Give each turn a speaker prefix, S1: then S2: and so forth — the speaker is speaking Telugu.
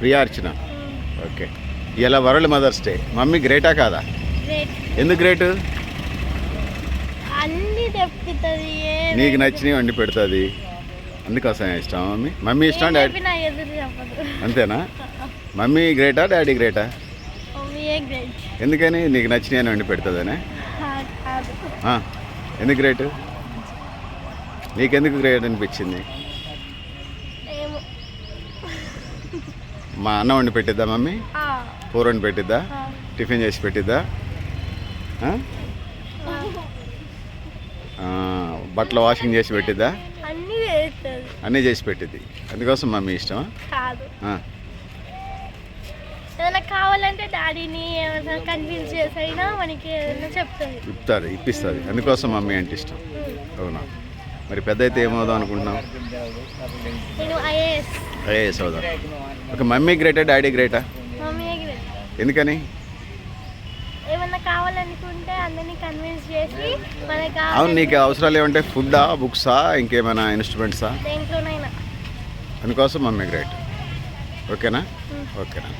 S1: ప్రియార్చన.
S2: ఓకే. ఇలా వరల్డ్ మదర్స్ డే. మమ్మీ గ్రేటా కాదా? ఎందుకు గ్రేట్? నీకు నచ్చినవి వండి పెడుతుంది. అందుకోసం ఇష్టం మమ్మీ? మమ్మీ ఇష్టం డాడీ? అంతేనా? Mummy గ్రేటా daddy గ్రేటా? ఎందుకని? నీకు నచ్చినవి వండి పెడుతుందనే? ఎందుకు గ్రేట్? నీకెందుకు గ్రేట్ అనిపించింది? మా అన్నం వండి పెట్టిద్దా మమ్మీ? కూర వండి పెట్టిద్దా? టిఫిన్ చేసి పెట్టిద్దా? బట్టలు వాషింగ్ చేసి పెట్టిద్దా?
S1: అన్ని
S2: చేసి పెట్టిద్ది. అందుకోసం మమ్మీ ఇష్టమా?
S1: ఏదైనా కావాలంటే డాడీని ఏమైనా కన్విన్స్ చేసైనా మనకి ఏదైనా చెప్తుంది
S2: ఇస్తారు ఇప్పిస్తుంది అందుకోసం మమ్మీ అంటే ఇష్టం. అవునా? మరి పెద్ద అయితే ఏమవుదాం అనుకుంటున్నావు?
S1: నేను ఐఏఎస్.
S2: అవుదాం. ఒక మమ్మీ గ్రేటా డాడీ గ్రేటా? ఎందుకని?
S1: ఏమన్నా కావాలనుకుంటే అందరినీ కన్విన్స్ చేసి మనకి
S2: అవును నీకు అవసరాలు ఏమంటే ఫుడ్డా బుక్సా ఇంకేమైనా ఇన్స్ట్రుమెంట్సా
S1: దేంట్లోనైనా.
S2: అందుకోసం మమ్మీ గ్రేట్. ఓకేనా. ఓకేనా?